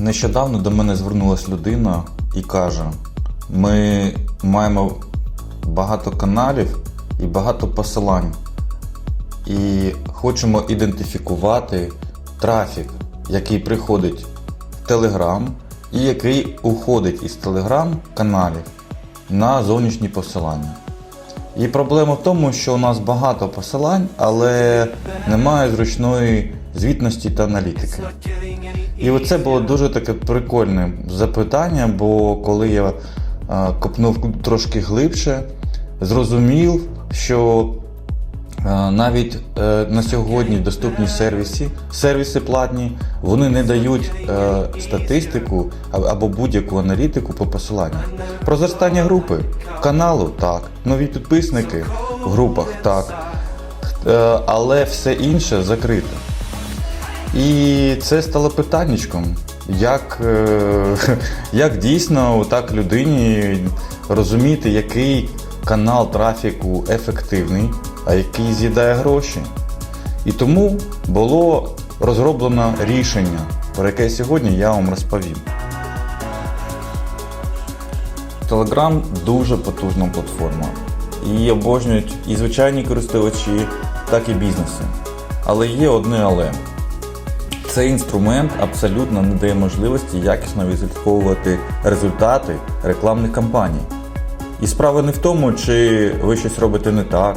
Нещодавно до мене звернулася людина і каже: ми маємо багато каналів і багато посилань, і хочемо ідентифікувати трафік, який приходить в Telegram і який уходить із Telegram каналів на зовнішні посилання. І проблема в тому, що у нас багато посилань, але немає зручної звітності та аналітики. І оце було дуже таке прикольне запитання, бо коли я копнув трошки глибше, зрозумів, що навіть е, на сьогодні доступні сервіси, сервіси платні, вони не дають е, статистику або будь-яку аналітику по посиланнях. Про зростання групи каналу так, нові підписники в групах так, Е, але все інше закрите. І це стало питаннячком, як, е, як дійсно так людині розуміти, який канал трафіку ефективний, а який з'їдає гроші. І тому було розроблено рішення, про яке сьогодні я вам розповім. Telegram дуже потужна платформа. Її обожнюють і звичайні користувачі, так і бізнеси. Але є одне але. Цей інструмент абсолютно не дає можливості якісно відслідковувати результати рекламних кампаній. І справа не в тому, чи ви щось робите не так.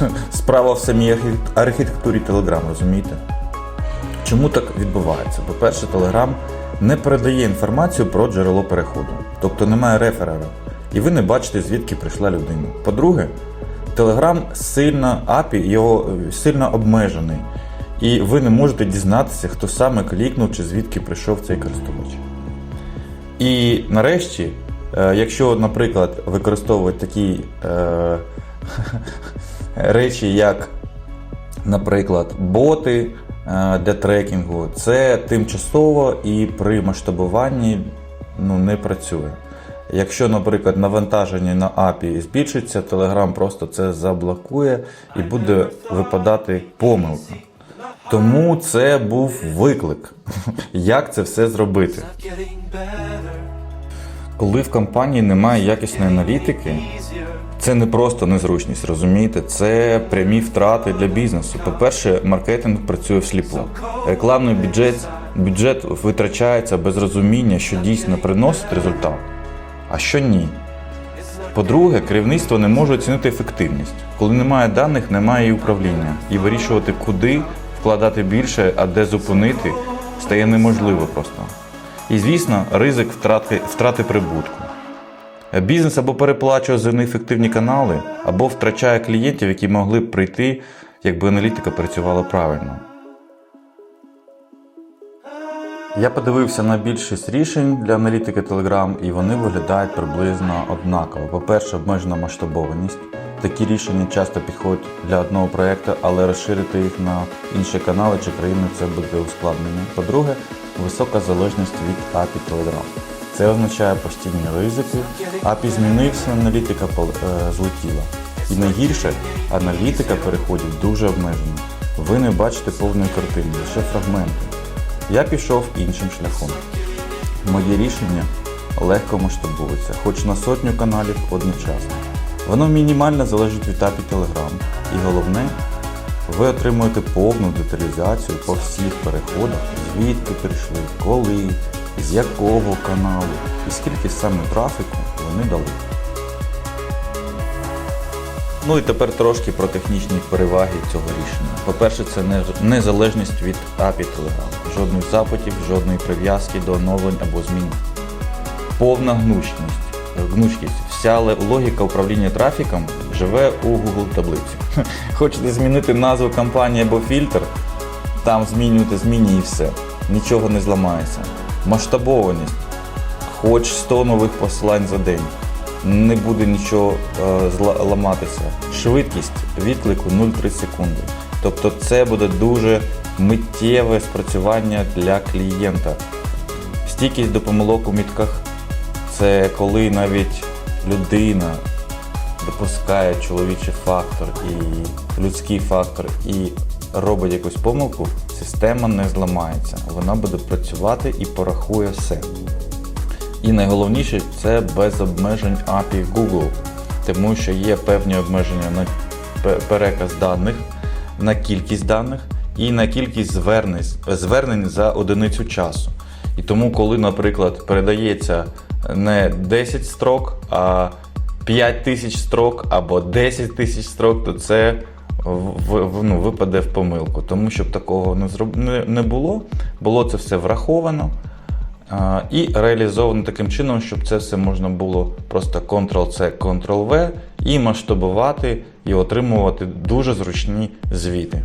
Справа в самій архітектурі Telegram, розумієте? Чому так відбувається? По-перше, Telegram не передає інформацію про джерело переходу, тобто немає реферера, і ви не бачите, звідки прийшла людина. По-друге, Telegram сильно API його е, сильно обмежений, і ви не можете дізнатися, хто саме клікнув чи звідки прийшов цей користувач. І нарешті, е, якщо, наприклад, використовувати такі е, речі, як, наприклад, боти е, для трекінгу, це тимчасово і при масштабуванні ну, не працює. Якщо, наприклад, навантаження на API збільшиться, Telegram просто це заблокує і буде випадати помилка. Тому це був виклик, як це все зробити. Коли в компанії немає якісної аналітики, це не просто незручність, розумієте? Це прямі втрати для бізнесу. По-перше, маркетинг працює всліпу. Рекламний бюджет, бюджет витрачається без розуміння, що дійсно приносить результат, а що ні. По-друге, керівництво не може оцінити ефективність. Коли немає даних, немає і управління. І вирішувати, куди вкладати більше, а де зупинити, стає неможливо просто. І звісно, ризик втрати, втрати прибутку. Бізнес або переплачує за неефективні канали, або втрачає клієнтів, які могли б прийти, якби аналітика працювала правильно. Я подивився на більшість рішень для аналітики Telegram, і вони виглядають приблизно однаково. По-перше, обмежена масштабованість. Такі рішення часто підходять для одного проєкту, але розширити їх на інші канали чи країни це буде ускладнення. По-друге, висока залежність від API Telegram. Це означає постійні ризики. API змінився, аналітика е, злетіла. І найгірше, аналітика переходів дуже обмежена. Ви не бачите повної картини, лише фрагменти. Я пішов іншим шляхом. Моє рішення легко масштабується, хоч на сотню каналів одночасно. Воно мінімально залежить від API Telegram. І головне, ви отримуєте повну деталізацію по всіх переходах, звідки прийшли, коли, з якого каналу і скільки саме трафіку вони дали. Ну і тепер трошки про технічні переваги цього рішення. По-перше, це незалежність від API Telegram. Жодних запитів, жодної прив'язки до оновлень або змін. Повна гнучність. Гнучкість. Вся логіка управління трафіком живе у Google таблиці. Хочете змінити назву компанії або фільтр, там змінюєте зміні і все. Нічого не зламається. Масштабованість. Хоч 100 нових посилань за день. Не буде нічого е, ламатися. Швидкість відклику 0,3 секунди. Тобто це буде дуже миттєве спрацювання для клієнта. Стійкість до помилок у мітках це коли навіть людина допускає чоловічий фактор і людський фактор і робить якусь помилку, система не зламається. Вона буде працювати і порахує все. І найголовніше це без обмежень API Google, тому що є певні обмеження на переказ даних, на кількість даних і на кількість звернень, звернень за одиницю часу. І тому, коли, наприклад, передається не 10 строк, а 5 тисяч строк або 10 тисяч строк, то це в, в- ну, випаде в помилку. Тому щоб такого не, зроб... не, не було, було це все враховано. А, І реалізовано таким чином, щоб це все можна було просто Ctrl-C, Ctrl-V і масштабувати і отримувати дуже зручні звіти.